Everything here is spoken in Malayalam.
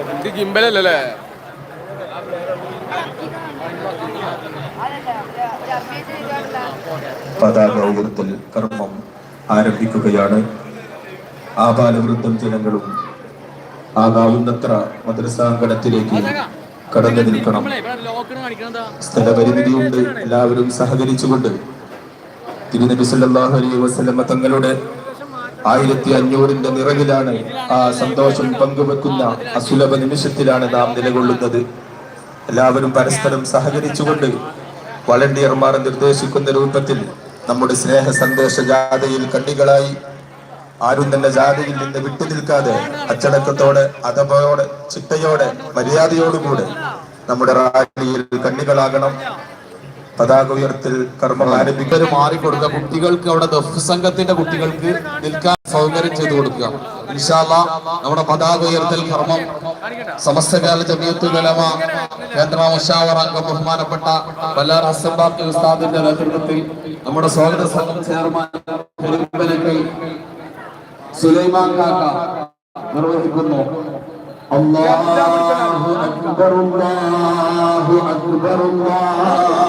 ഇത് ഗിംബലല്ലേ? പതാക ഉയർത്തൽ കർമ്മം ആരംഭിക്കുകയാണ്. ആപാലവൃദ്ധം ജനങ്ങളും ആകാവുന്നത്ര മദ്രസാങ്കണത്തിലേക്ക് കടന്നു നിൽക്കണം. സ്ഥലപരിമിതിയുണ്ട്. എല്ലാവരും സഹകരിച്ചുകൊണ്ട് തിരുനബി സല്ലല്ലാഹു അലൈഹി വസല്ലമ തങ്ങളുടെ ആയിരത്തി അഞ്ഞൂറിന്റെ നിറവിലാണ് ആ സന്തോഷം പങ്കുവെക്കുന്ന അസുലഭ നിമിഷത്തിലാണ് നാം നിലകൊള്ളുന്നത്. എല്ലാവരും പരസ്പരം സഹകരിച്ചുകൊണ്ട് വളണ്ടിയർമാർ നിർദ്ദേശിക്കുന്ന രൂപത്തിൽ നമ്മുടെ സ്നേഹ സന്ദേശ ജാഥയിൽ കണ്ണികളായി ആരും തന്നെ ജാഥയിൽ നിന്ന് വിട്ടു നിൽക്കാതെ അച്ചടക്കത്തോടെ അതപോടെ ചിട്ടയോടെ മര്യാദയോടുകൂടെ നമ്മുടെ റാലിയിൽ കണ്ണികളാകണം. പതാക ഉയർത്തൽ കർമ്മം ആരംഭിക്കാൻ മാറി കൊടുക്കുക കുട്ടികൾക്ക് അവിടെ ദഫ് സംഘത്തിന്റെ കുട്ടികൾക്ക് നിൽക്കാൻ സൗകര്യം ചെയ്തു കൊടുക്കുക. ഇൻഷാല്ല നമ്മുടെ പതാക ഉയർത്തൽ കർമ്മം. സമസ്തകാല ജമിയത്ത് ഗലമ കേന്ദ്ര മുഷാവർ അംഗം ബഹുമാനപ്പെട്ട ബല്ലാർ ഉസ്താദിന്റെ നേതൃത്വത്തിൽ നമ്മുടെ സ്വാഗത സംഘം ചെയർമാൻ സുലൈമാൻ കാക്ക നിർവഹിക്കുന്നു. അല്ലാഹു അക്ബർ അല്ലാഹു അക്ബർ അല്ലാഹു